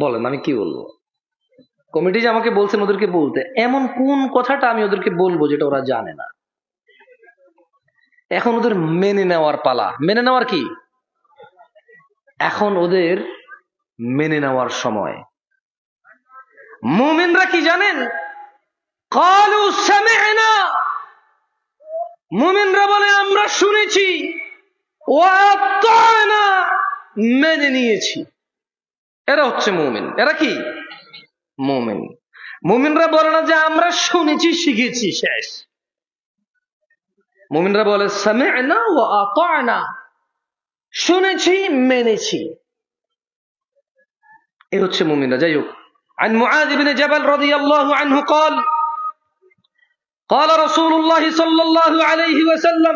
বলেন, আমি কি বলব? কমিটি যে আমাকে বলছেন ওদেরকে বলতে, এমন কোন কথাটা আমি ওদেরকে বলব যেটা ওরা জানে না? এখন ওদের মেনে নেওয়ার পালা। মেনে নেওয়ার কি? এখন ওদের মেনে নেওয়ার সময়। মুমিনরা কি জানেন? কালু সামি'না মুমিনরা বলে, আমরা শুনেছি ওয়াতানা মেনে নিয়েছি এরা হচ্ছে মুমিন এরা কি মুমিন মুমিনরা বলে না যে আমরা শুনেছি শিখেছি শেষ মুমিনরা বলে সামি'না ওয়া আতা'না শুনেছি মেনেছি এ হচ্ছে মুমিনরা যাই হোক عن معاذ بن جبل رضي الله عنه قال قال رسول الله صلى الله عليه وسلم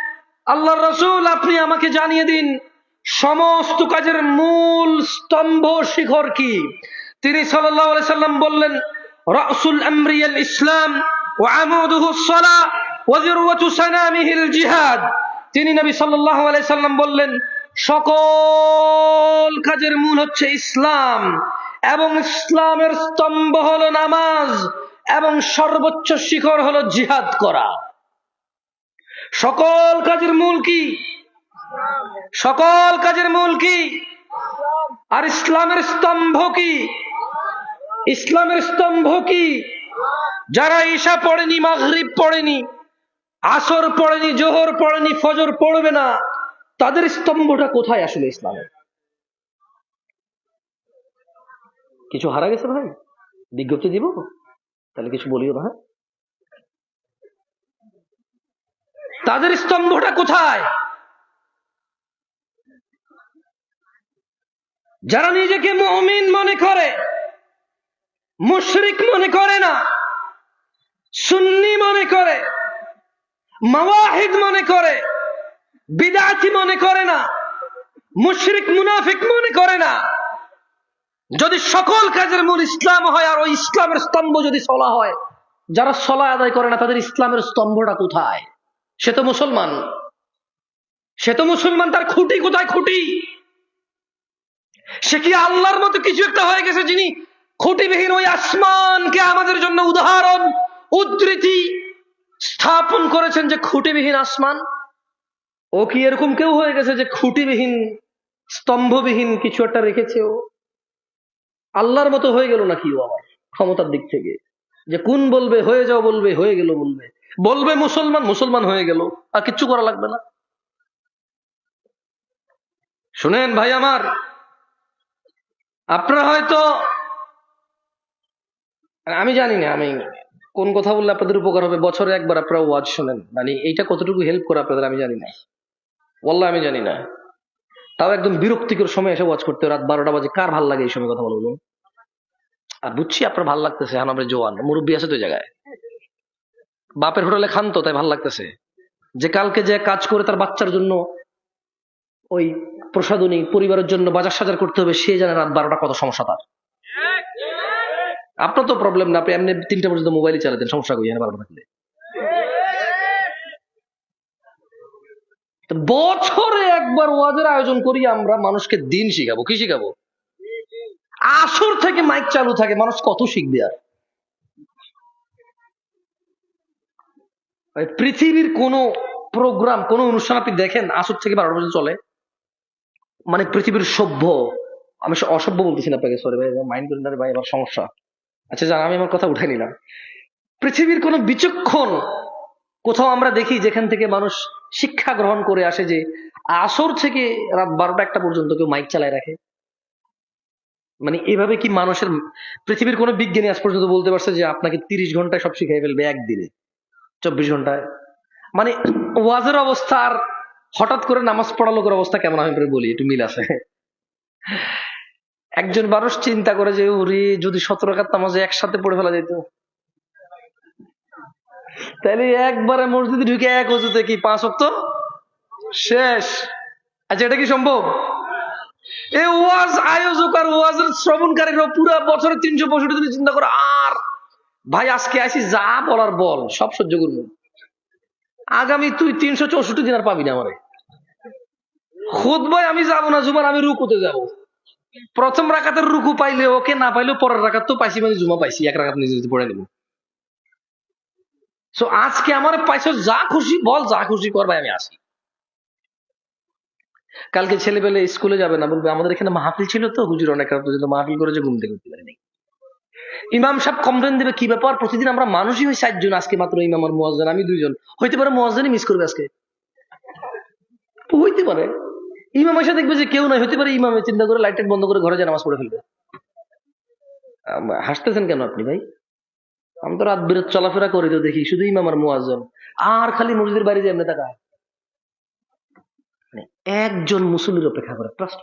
আল্লাহর রাসূল, আপনি আমাকে জানিয়ে দিন, সমস্ত কাজের মূল স্তম্ভ শিখর কি? তিনি আলাইহি সাল্লাম বললেন, রাসুল আমরি আল ইসলাম ওয়া আমুদুহু সালাহ ওয়া সানামিহিল জিহাদ। তিনি নবী সাল্লাল্লাহু আলাইহি সাল্লাম বললেন, সকল কাজের মূল হচ্ছে ইসলাম এবং ইসলামের স্তম্ভ হলো নামাজ এবং সর্বোচ্চ শিখর হলো জিহাদ করা। সকল কাজের মূল কি? সকল কাজের মূল কি? আর ইসলামের স্তম্ভ কি? ইসলামের স্তম্ভ কি? যারা ঈশা পড়েনি, মাগরিব পড়েনি, আসর পড়েনি, জোহর পড়েনি, ফজর পড়বে না, তাদের স্তম্ভটা কোথায় আসলে ইসলামের? কিছু হারা গেছে ভাই? বিজ্ঞপ্তি দিব? তাহলে কিছু বলিও না হ্যাঁ? তাদের স্তম্ভটা কোথায়? যারা নিজেকে মমিন মনে করে, মুশরিক মনে করে না, সুন্নি মনে করে, মাওয়াহিদ মনে করে, বিদাতি মনে করে না, মুশরিক মুনাফিক মনে করে না, যদি সকল কাজের মূল ইসলাম হয় আর ওই ইসলামের স্তম্ভ যদি সলা হয়, যারা সলা আদায় করে না, তাদের ইসলামের স্তম্ভটা কোথায়? সে তো মুসলমান। সে তো মুসলমান, তার খুঁটি কোথায় খুঁটি? সে কি আল্লাহর মতো কিছু একটা হয়ে গেছে যিনি খুঁটিবিহীন ওই আসমানকে আমাদের জন্য উদাহরণ, উদ্ধৃতি স্থাপন করেছেন যে খুঁটিবিহীন আসমান? ও কি এরকম কেউ হয়ে গেছে যে খুঁটিবিহীন, স্তম্ভবিহীন কিছু একটা রেখেছে ও? আল্লাহর মতো হয়ে গেল নাকি ও আবার ক্ষমতার দিক থেকে? যে কোন বলবে, হয়ে যাও বলবে, হয়ে গেল বলবে। বলবে মুসলমান মুসলমান হয়ে গেল, আর কিচ্ছু করা লাগবে না। শুনেন ভাই আমার, আপনারা হয়তো, আমি জানি না, আমি কোন কথা বললে আপনাদের উপকার হবে, বছরে একবার আপনারা ওয়াজ শোনেন। মানে এইটা কতটুকু হেল্প করে আপনাদের, আমি জানি না। বললে আমি জানি না। তাও একদম বিরক্তিকর সময় এসে ওয়াজ করতে, রাত বারোটা বাজে, কার ভালো লাগে এই সময় কথা বলব? আর বুঝছি আপনার ভালো লাগতেছে, এখন আপনার জোয়ান, মুরব্বী আছে তো জায়গায়। বাপের হোটেলে খান তো, তাই ভালো লাগতেছে। যে কালকে যে কাজ করে তার বাচ্চার জন্য ওই প্রসাদনী পরিবারের জন্য বাজার সাজার করতে হবে, সে জানে রাত বারোটা কত সমস্যা তার। আপনার তো প্রবলেম না, আপনি এমনি তিনটা পর্যন্ত মোবাইলই চালাতেন সমস্যা করি বারোটা থাকলে। বছরে একবার ওয়াজের আয়োজন করি, আমরা মানুষকে দিন শিখাবো। কি শিখাবো? আসর থেকে মাইক চালু থাকে, মানুষ কত শিখবে আর? পৃথিবীর কোন প্রোগ্রাম কোন অনুষ্ঠান আপনি দেখেন, আসর থেকে বারোটা পর্যন্ত চলে? মানে পৃথিবীর সভ্য। আমি অসভ্য বলতেছি না আপনাকে সরি ভাই মাইন্ড ভাই, আমার সমস্যা। আচ্ছা জান, আমি আমার কথা উঠাই নিলাম। পৃথিবীর কোন বিচক্ষণ কোথাও আমরা দেখি যেখান থেকে মানুষ শিক্ষা গ্রহণ করে আসে যে আসর থেকে রাত বারোটা একটা পর্যন্ত কেউ মাইক চালায় রাখে? মানে এভাবে কি মানুষের, পৃথিবীর কোনো বিজ্ঞানী আজ পর্যন্ত বলতে পারছে যে আপনাকে তিরিশ ঘন্টায় সব শিখাই ফেলবে একদিনে? চব্বিশ ঘন্টায়। মানে ওয়াজের অবস্থা আর হঠাৎ করে নামাজ পড়া লোকের অবস্থা কেমন? আমি বলি, একটু মিল আছে। একজন মানুষ চিন্তা করে যে, উরি, যদি সতেরো কাত নামাজে একসাথে পড়ে ফেলা যেত তাহলে একবারে মসজিদে ঢুকে এক অজুতে কি পাঁচ অক্ত শেষ। আচ্ছা এটা কি সম্ভব? এ ওয়াজ আয়োজক আর ওয়াজের শ্রবণকারীরা পুরো বছরে তিনশো পঁয়ষট্টি দিন চিন্তা করে, আর ভাই, আজকে আসি যা বলার বল, সব সহ্য করব। আগামী তুই তিনশো চৌষট্টি দিন আর পাবি না আমারে। খুদ ভাই, আমি যাব না জুমার, আমি রুকুতে যাব। প্রথম রাকাতের রুকু পাইলে ওকে, না পাইলেও পরের রাকাত তো পাইছি মানে জুমা পাইছি, এক রাকাত নিজে পড়ে নেব। সো আজকে আমার পাইছো, যা খুশি বল, যা খুশি কর ভাই, আমি আসি। কালকে ছেলেবেলে স্কুলে যাবে না বলবে, আমাদের এখানে মাহফিল ছিল তো, হুজুর অনেক রাত মাহফিল করেছে, ঘুম থেকে উঠতে পারেনি। ইমাম সাহেব কমপ্লেন দেবে, কি ব্যাপার? প্রতিদিন আমরা মানুষই হই ষাটজন আজকে মাত্র ইমাম আর মোয়াজ্জেন, আমি দুইজন। হইতে পারে মোয়াজ্জেনই মিস করবে আজকে? হইতে পারে। ইমাম এসে দেখবে যে কেউ নাই, হইতে পারে ইমামে চিন্তা করে লাইট বন্ধ করে ঘরে যায়, নামাজ পড়ে ফেলবে। হাসতেছেন কেন আপনি ভাই? আমি তো রাত বিরত চলাফেরা করি তো দেখি, শুধু ইমাম আর মোয়াজ্জেন। আর খালি মসজিদের বাড়ি যে এমনি টাকা মানে একজন মুসল্লির অপেক্ষা করে ট্রাস্ট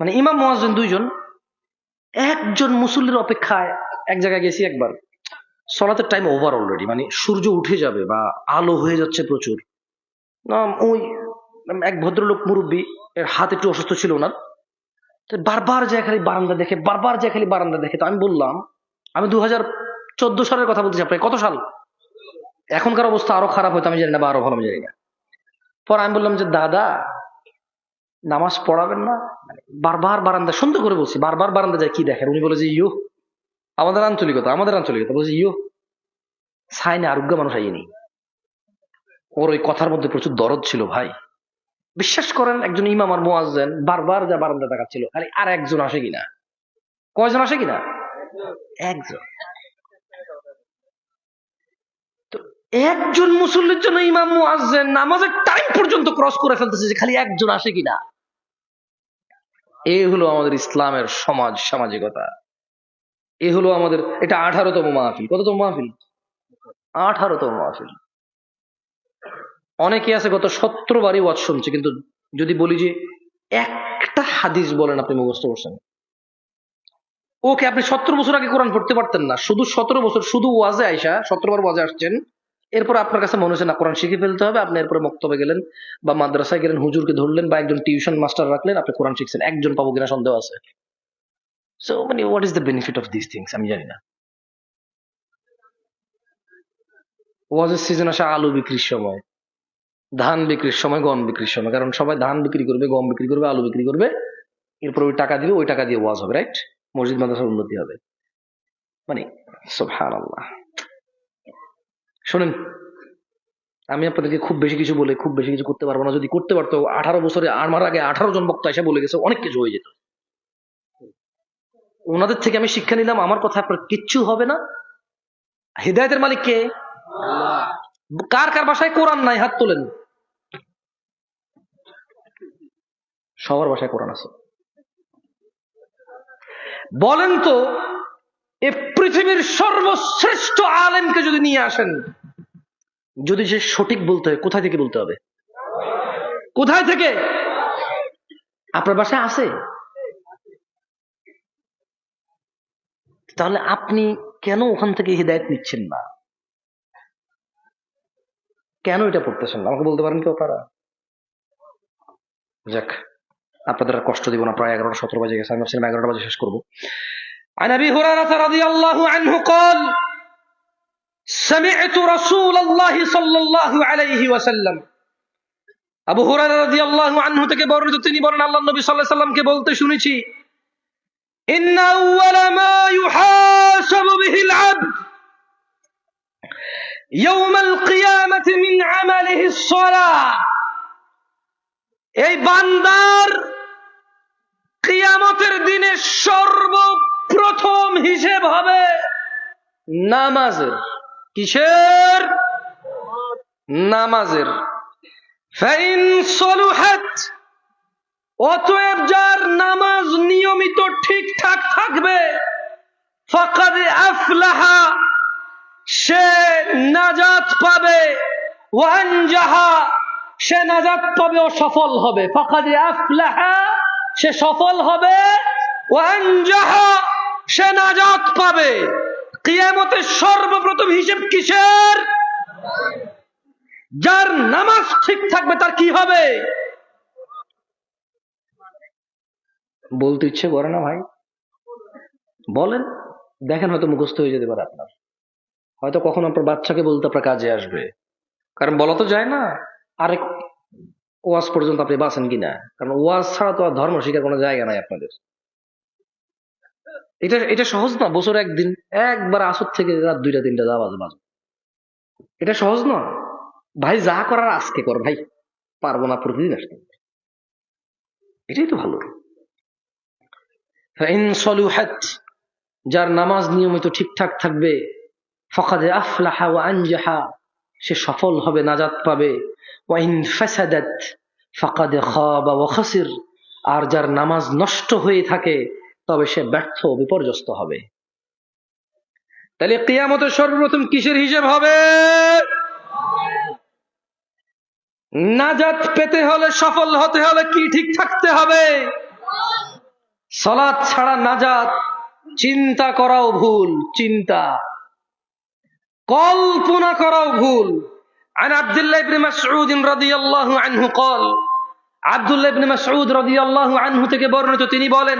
মানে ইমাম, মোয়াজ্জেন দুইজন একজন মুসল্লির অপেক্ষায় এক জায়গায় গেছি একবার। সলাতের টাইম ওভার অলরেডি মানে সূর্য উঠে যাবে বা আলো হয়ে যাচ্ছে প্রচুর। ওই এক ভদ্রলোক মুরব্বী, এর হাত একটু অসুস্থ ছিল ওনার। বারবার যায় খালি বারান্দা দেখে, বারবার যায় খালি বারান্দা দেখে, তো আমি বললাম, আমি দু হাজার চোদ্দ সালের কথা বলতেছি আপনাকে, কত সাল? এখনকার অবস্থা আরও খারাপ হয়তো, আমি জানি না বা আরও ভালো, আমি জানি না। পর আমি বললাম যে, দাদা নামাজ পড়াবেন না? মানে বারবার বারান্দা, সুন্দর করে বলছি, বারবার বারান্দা যায় কি দেখেন? উনি বলে যে ইয়ো আমাদের আঞ্চলিকতা আমাদের আঞ্চলিকতা। বলছে ইয়ো সাইনে আরোগ্য মানুষ আইনি ওর ওই কথার মধ্যে প্রচুর দরদ ছিল ভাই। বিশ্বাস করেন, একজন ইমাম আর মোয়াজ্জেন বারবার যা বারান্দা দেখাচ্ছিল খালি আর একজন আসে কিনা? কয়জন আসে কিনা? একজন। একজন মুসল্লির জন্য ইমাম মুয়াজ্জিন নামাজের টাইম পর্যন্ত ক্রস করে ফেলতেছে যে খালি একজন আসে কিনা? এই হলো আমাদের ইসলামের সমাজ, সামাজিকতা। এ হলো আমাদের, এটা আঠারোতম মাহফিল। কততম মাহফিল? আঠারোতম মাহফিল। অনেকে আছে গত সত্তর বারই ওয়াজ শুনছে, কিন্তু যদি বলি যে একটা হাদিস বলেন আপনি মুখস্থ করছেন। ওকে, আপনি সত্তর বছর আগে কোরআন পড়তে পারতেন না। শুধু সতেরো বছর, শুধু ওয়াজে আইসা সতেরো বার ওয়াজে আসছেন। এরপর আপনার কাছে মনে হচ্ছে, না, কোরআন শিখে ফেলতে হবে। আপনি এরপরে মক্তবে গেলেন বা মাদ্রাসায় গেলেন, হুজুরকে ধরলেন বা একজন টিউশন মাস্টার রাখলেন, আপনি কোরআন শিখছেন। একজন পাবো কিনা সন্দেহ আছে। সো মানে what is the benefit of this things আমি জানি না। ওয়াজের সিজন আসে আলু বিক্রির সময়? ধান বিক্রির সময়, গম বিক্রির সময়। কারণ সবাই ধান বিক্রি করবে, গম বিক্রি করবে, আলু বিক্রি করবে। এরপর ওই টাকা দিবে, ওই টাকা দিয়ে ওয়াজ হবে রাইট মসজিদ, মাদ্রাসার উন্নতি হবে। মানে সোহান আল্লাহ শোনেন, আমি আপনাদেরকে খুব বেশি কিছু বলে খুব বেশি কিছু করতে পারব না। যদি করতে পারতো, আঠারো বছরে আমার আগে আঠারো জন বক্তা এসে বলে গেছে, অনেক কিছু হয়ে যেত। ওনাদের থেকে আমি শিক্ষা নিলাম, আমার কথা আপনার কিচ্ছু হবে না। হৃদায়তের মালিক কে? কার কার বাসায়? কোরআন নাই, হাত তোলেন। সবার বাসায় কোরআন আছে। বলেন তো এ পৃথিবীর সর্বশ্রেষ্ঠ আলেমকে যদি নিয়ে আসেন, যদি সে সঠিক বলতে হয়, কোথায় থেকে বলতে হবে? কোথায় থেকে? আপনার বাসায় আছে? তাহলে আপনি কেন ওখান থেকে হৃদায়ত নিচ্ছেন না? কেন এটা পড়তেছেন না? আমাকে বলতে পারেন কেউ তারা যাক, আপনাদের কষ্ট দিব না, প্রায় এগারোটা, সতেরো বাজে গেছে, আমি ভাবছিলাম এগারোটা বাজে শেষ করব। عن ابي هريره رضي الله عنه قال سمعت رسول الله صلى الله عليه وسلم আবু হুরায়রা রাদিয়াল্লাহু আনহু থেকে বর্ণিত তিনি বলেন আল্লাহ নবী সাল্লাল্লাহু আলাইহি সাল্লামকে বলতে শুনেছি ইন্না আউওয়ালা মা ইউহাসাবু বিহিল আবদ يوم القيامة من عمله الصلاة এই বান্দার কিয়ামতের দিনে সর্বপ্রথম হিসেব হবে নামাজের কিসের? নামাজের। অতএব যার নামাজ নিয়মিত ঠিকঠাক থাকবে, ফাকাদ আফলাহা, সে নাজাত পাবে। ওয়ানজাহা সে নাজাত পাবে ও সফল হবে। ফাকাদ আফলাহা, সে সফল হবে। ওয়ানজাহা সে নাজাত পাবে। কিয়ামতের সর্বপ্রথম হিসেব কিসের? যার নামাজ ঠিক থাকবে তার কি হবে? বলতে ইচ্ছে করে না ভাই। বলেন, দেখেন হয়তো মুখস্থ হয়ে যেতে পারে আপনার। হয়তো কখনো আপনার বাচ্চাকে বলতে আপনার কাজে আসবে। কারণ বলা তো যায় না, আরেক ওয়াজ পর্যন্ত আপনি বাঁচেন কিনা। কারণ ওয়াজ ছাড়া তো আর ধর্ম শিখার কোনো জায়গা নাই আপনাদের। এটা এটা সহজ না? বছর একদিন, একবার আসর থেকে রাত দুইটা, তিনটা, যা বাজে বাজে। এটা সহজ না? ভাই, যা করার আজকে কর, ভাই। পারব না, প্রতিদিন আসতে। এটাই তো ভালো। যার নামাজ নিয়মিত ঠিকঠাক থাকবে, ফকাদে আফলাহা ও আনজাহা, সে সফল হবে, নাজাত পাবে। ওয়াইন ফাসাদাত, ফকাদে খাবা ও খাসির, আর যার নামাজ নষ্ট হয়ে থাকে তবে সে ব্যর্থ ও বিপর্যস্ত হবে তাহলে কিয়ামতের সর্বপ্রথম কিসের হিসেব হবে নাজাত পেতে হলে সফল হতে হলে কি ঠিক থাকতে হবে সলাদ ছাড়া নাজাত চিন্তা করাও ভুল চিন্তা কল্পনা করাও ভুল عن عبد الله بن مسعود رضي الله عنه قال عبد الله بن مسعود رضي الله عنه থেকে বর্ণিত তিনি বলেন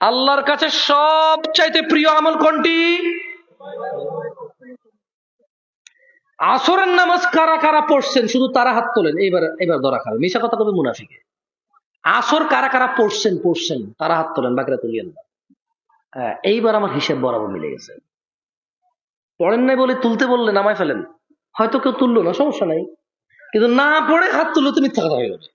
আল্লাহর কাছে সব চাইতে প্রিয় আমল কোনটি? আসরের নামাজ কারা কারা পড়ছেন? শুধু তারা হাত তোলেন। এবার এবার ধরা খাবে। মিশা কথা কবে মুনাফিকে? আসর কারা কারা পড়ছেন? পড়ছেন। তারা হাত তোলেন বাকিরা তুলিয়েন না হ্যাঁ, এইবার আমার হিসেব বরাবর মিলে গেছে। পড়েন নাই বলে তুলতে বললে নামায় ফেলেন। হয়তো কেউ তুললো না সমস্যা নাই। কিন্তু না পড়ে হাত তুললে তুমি থাকা হয়ে যাবে।